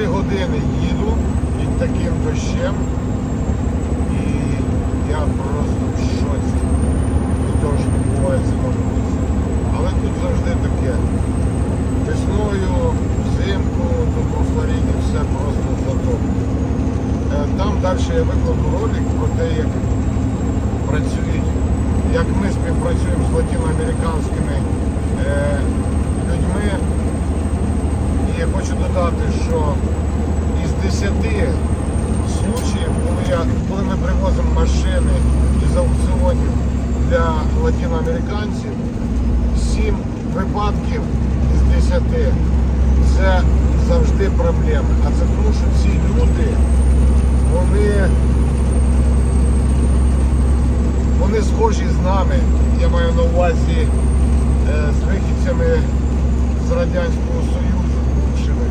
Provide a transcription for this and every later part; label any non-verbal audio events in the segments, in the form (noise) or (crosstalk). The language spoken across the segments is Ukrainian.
Три години їду під таким дощем. І я просто в шоці від того, що відбувається на вулиці. Але тут завжди таке. Весною, взимку, тут у Флоріді все просто затоплено. Е, Там далі я викладу ролик про те, як працюють, як ми співпрацюємо з латиноамериканськими е, людьми. І я хочу додати, що із 10 случаїв, коли, я, коли ми привозимо машини із аукціонів для латиноамериканців, 7 випадків із 10 це завжди проблеми. А це тому, що ці люди, вони, вони схожі з нами. Я маю на увазі е, з вихідцями з Радянського Союзу бувшими.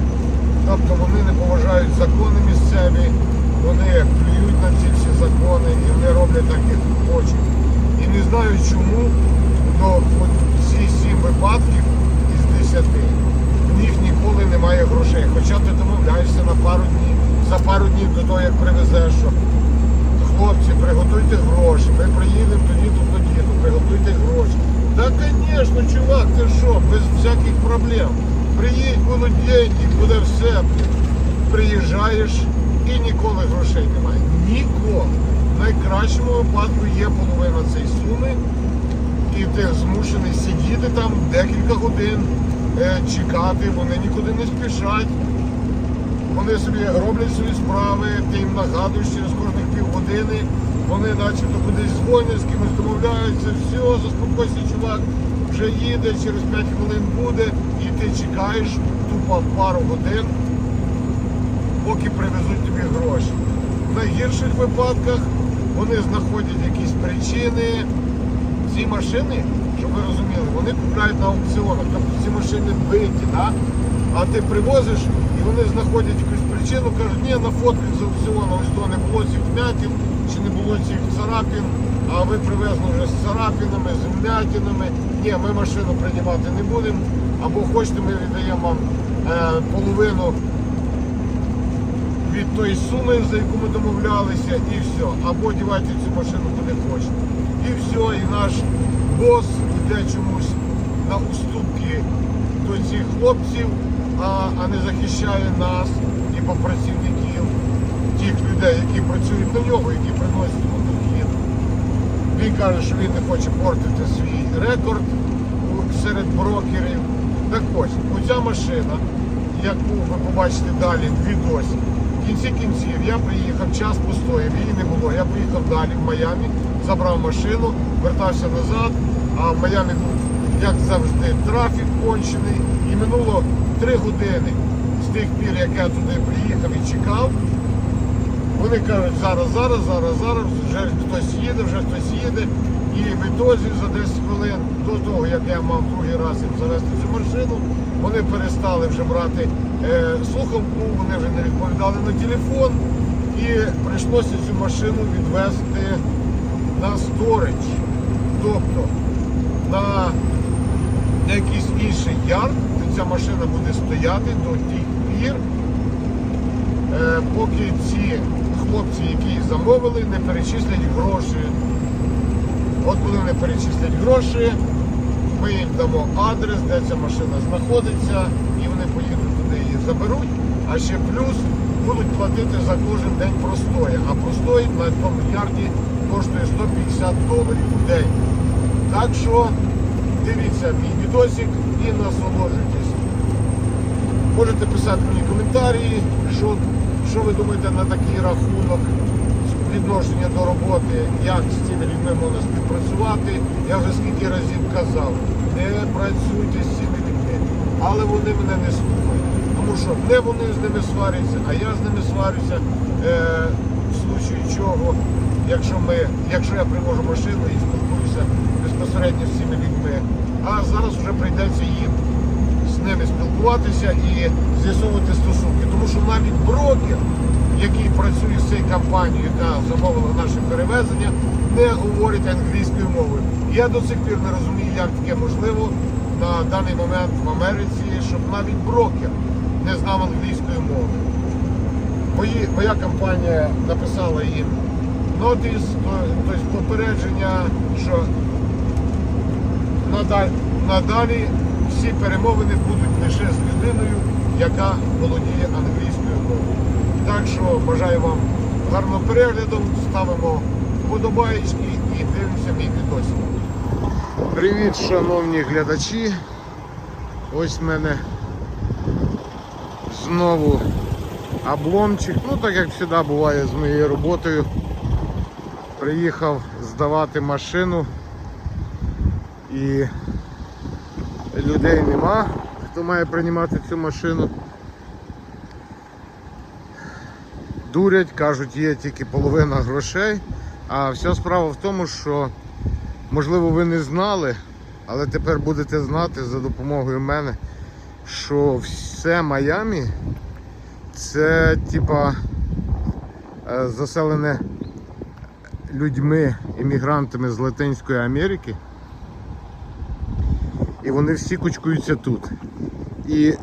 Тобто вони не поважають закони місцеві, вони плюють на ці всі закони і вони роблять так, як хочуть. І не знаю чому, от ці сім випадків із десяти немає грошей. Хоча ти домовляєшся на пару днів, за пару днів до того, як привезеш, що хлопці, приготуйте гроші, ми приїдемо тоді, то тоді, то приготуйте гроші. Та, звісно, чувак, ти що, без всяких проблем. Приїдь, будуть деньги, буде все. Приїжджаєш і ніколи грошей немає. Ніколи. В найкращому випадку є половина цієї суми, і ти змушений сидіти там декілька годин, е, чекати, вони нікуди не спішать. Вони собі роблять свої справи, ти їм нагадуєш через кожних півгодини, вони начебто кудись дзвонять, з кимось домовляються, все, заспокойся, чувак, вже їде, через 5 хвилин буде, і ти чекаєш тупо пару годин, поки привезуть тобі гроші. В найгірших випадках вони знаходять якісь причини. Ці машини, щоб ви розуміли, вони купляють на аукціонах. Тобто ці машини биті, да? а ти привозиш і вони знаходять якусь причину, кажуть, ні, на фотках з аукціону ось то не було цих вмятин, чи не було цих царапин, а ви привезли вже з царапинами, з вмятинами. Ні, ми машину приймати не будемо, або хочете, ми віддаємо вам е, половину від тої суми, за яку ми домовлялися, і все. Або дівайте цю машину куди хочете. І все, і наш бос йде чомусь на уступки до цих хлопців, а, а не захищає нас, типу працівників, тих людей, які працюють на нього, які приносять йому дохід. Він каже, що він не хоче портити свій рекорд серед брокерів. Так ось, оця машина, яку ви побачите далі в відосі, в кінці кінців я приїхав, час постояв, її не було. Я поїхав далі в Майамі, забрав машину, вертався назад, а в Майамі був, як завжди, трафік кончений. І минуло три години з тих пір, як я туди приїхав і чекав. Вони кажуть, зараз, зараз, зараз, зараз, вже хтось їде, вже хтось їде. І в ітозі за 10 хвилин до того, як я мав другий раз їм завести цю машину, вони перестали вже брати е, слухавку, вони вже не відповідали на телефон. І прийшлося цю машину відвезти на сторич. Тобто на якийсь інший ярд, де ця машина буде стояти до тих пір, Е, поки ці хлопці, які замовили, не перечислять гроші. От коли вони перечислять гроші, ми їм дамо адрес, де ця машина знаходиться, і вони поїдуть туди її заберуть, а ще плюс будуть платити за кожен день простоя. А простой на тому ярді коштує 150 доларів в день. Так що дивіться мій відосик і насолоджуйтесь. Можете писати мені коментарі, що, що ви думаєте на такий рахунок відношення до роботи, як з цими людьми можна співпрацювати. Я вже скільки разів казав, не працюйте з цими людьми, але вони мене не слухають. Тому що не вони з ними сваряться, а я з ними сварюся е, в случаї чого, якщо, ми, якщо я привожу машину і спілкуюся безпосередньо з цими людьми. А зараз вже прийдеться їм з ними спілкуватися і з'ясовувати стосунки. Тому що навіть брокер, який працює з цією компанією, яка замовила наше перевезення, не говорить англійською мовою. Я до сих пір не розумію, як таке можливо на даний момент в Америці, щоб навіть брокер не знав англійської мови. Мої, моя компанія написала їм нотис, то- тобто попередження, що надаль, надалі всі перемовини будуть лише з людиною, яка володіє англійською мовою. Так що бажаю вам гарного перегляду, ставимо вподобаєчки і дивимося мій відосик. Привіт, шановні глядачі. Ось в мене знову обломчик. Ну так як завжди буває з моєю роботою. Приїхав здавати машину і людей нема, хто має приймати цю машину. Дурять, кажуть, є тільки половина грошей. А вся справа в тому, що можливо ви не знали, але тепер будете знати за допомогою мене, що все Майамі це типа е, заселене людьми, іммігрантами з Латинської Америки. І вони всі кучкуються тут. І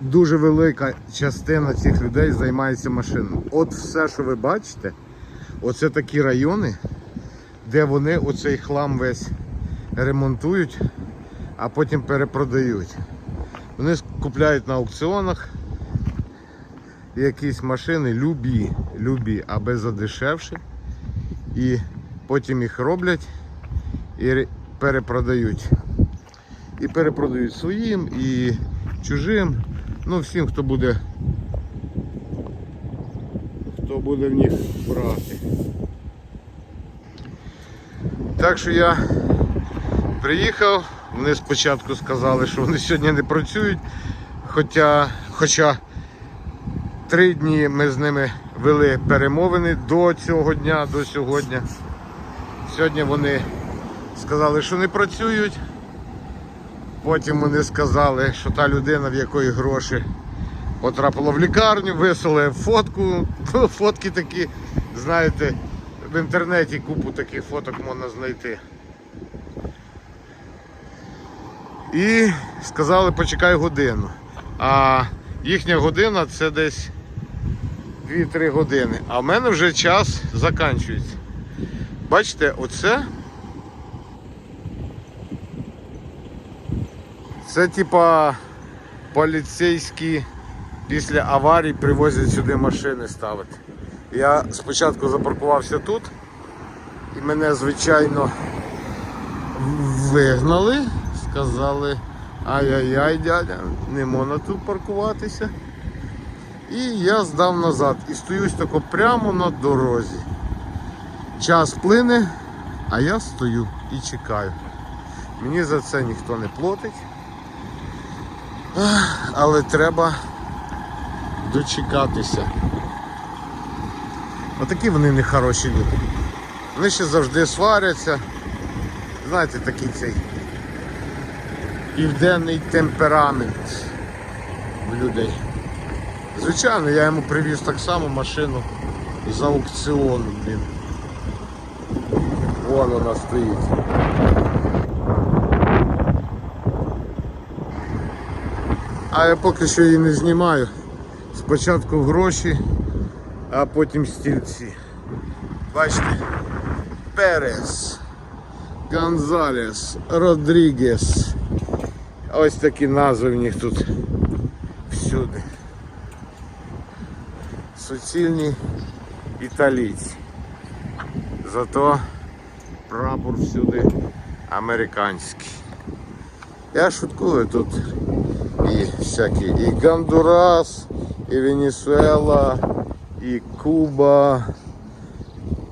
дуже велика частина цих людей займається машиною. От все, що ви бачите, оце такі райони, де вони оцей хлам весь ремонтують, а потім перепродають. Вони купляють на аукціонах якісь машини, любі, любі, аби задешевше. І потім їх роблять і перепродають. І перепродають своїм, і чужим. Ну, всім, хто буде, хто буде в них брати. Так що я приїхав, вони спочатку сказали, що вони сьогодні не працюють, хоча, хоча три дні ми з ними вели перемовини до цього дня, до сьогодні. Сьогодні вони сказали, що не працюють. Потім вони сказали, що та людина, в якої гроші потрапила в лікарню, висили фотку. (laughs) Фотки такі, знаєте, в інтернеті купу таких фоток можна знайти. І сказали, почекай годину. А їхня година це десь 2-3 години. А в мене вже час закінчується. Бачите, оце Це типа поліцейські після аварій привозять сюди машини ставити. Я спочатку запаркувався тут і мене, звичайно, вигнали, сказали, ай-яй-яй, дядя, не можна тут паркуватися. І я здав назад і стоюсь тако прямо на дорозі. Час плине, а я стою і чекаю. Мені за це ніхто не платить. Але треба дочекатися. Отакі вони нехороші люди. Вони ще завжди сваряться. Знаєте, такий цей південний темперамент в людей. Звичайно, я йому привіз так само машину з аукціону, блін. Вон вона стоїть. А я поки що її не знімаю. Спочатку гроші, а потім стільці. Бачите? Перес, Гонзалес, Родрігес. Ось такі назви в них тут всюди. Суцільні італійці. Зато прапор всюди американський. Я шуткую тут и всякие, и Гондурас, и Венесуэла, и Куба,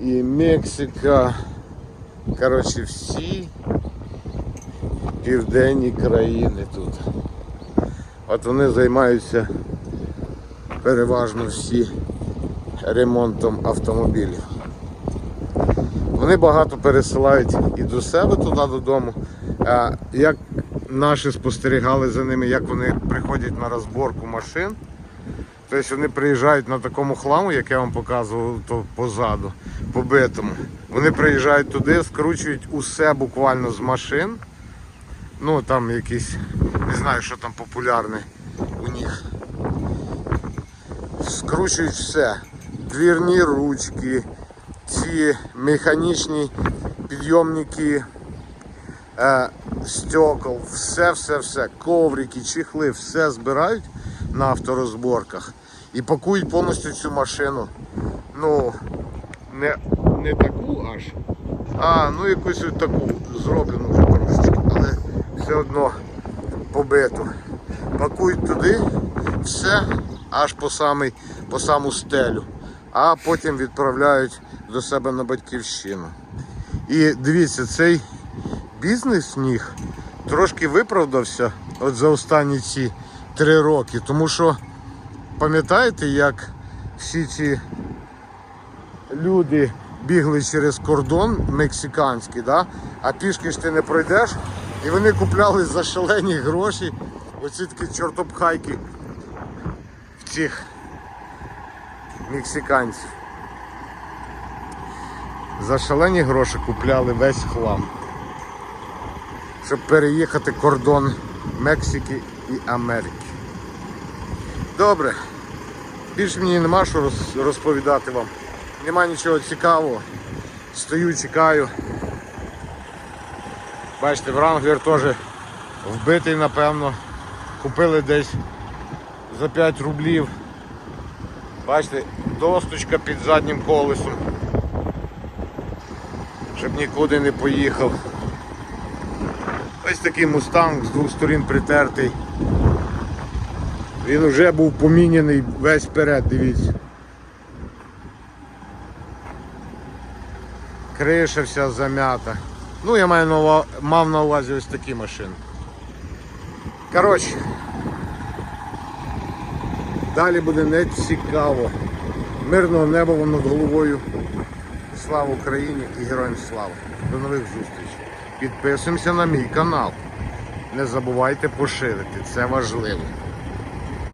и Мексика. Коротше, всі південні країни тут. От вони займаються переважно всі ремонтом автомобілів. Вони багато пересилають і до себе туди додому. Як наші спостерігали за ними, як вони приходять на розборку машин, Тобто вони приїжджають на такому хламу, як я вам показував то позаду, побитому. Вони приїжджають туди, скручують усе буквально з машин. Ну там якісь, не знаю, що там популярне у них. Скручують все. Двірні ручки, ці механічні підйомники е, стекол, все, все, все, коврики, чехли, все збирають на авторозборках і пакують повністю цю машину. Ну, не, не таку аж, а ну якусь таку зроблену вже трошечки, але все одно побиту. Пакують туди все аж по, самий, по саму стелю, а потім відправляють до себе на батьківщину. І дивіться, цей бізнес них трошки виправдався от за останні ці три роки. Тому що пам'ятаєте, як всі ці люди бігли через кордон мексиканський, да? а пішки ж ти не пройдеш, і вони купляли за шалені гроші оці такі чортопхайки в цих мексиканців. За шалені гроші купляли весь хлам щоб переїхати кордон Мексики і Америки. Добре. Більше мені нема що розповідати вам. Нема нічого цікавого. Стою, чекаю. Бачите, Вранглер теж вбитий, напевно. Купили десь за 5 рублів. Бачите, досточка під заднім колесом. Щоб нікуди не поїхав. Ось такий мустанг з двох сторін притертий. Він вже був поміняний весь вперед, дивіться. Криша вся зам'ята. Ну, я маю на ува- мав на увазі ось такі машини. Коротше, далі буде не цікаво. Мирного неба вам над головою. Слава Україні і героям слава. До нових зустрічей. Підписуємося на мій канал. Не забувайте поширити, це важливо.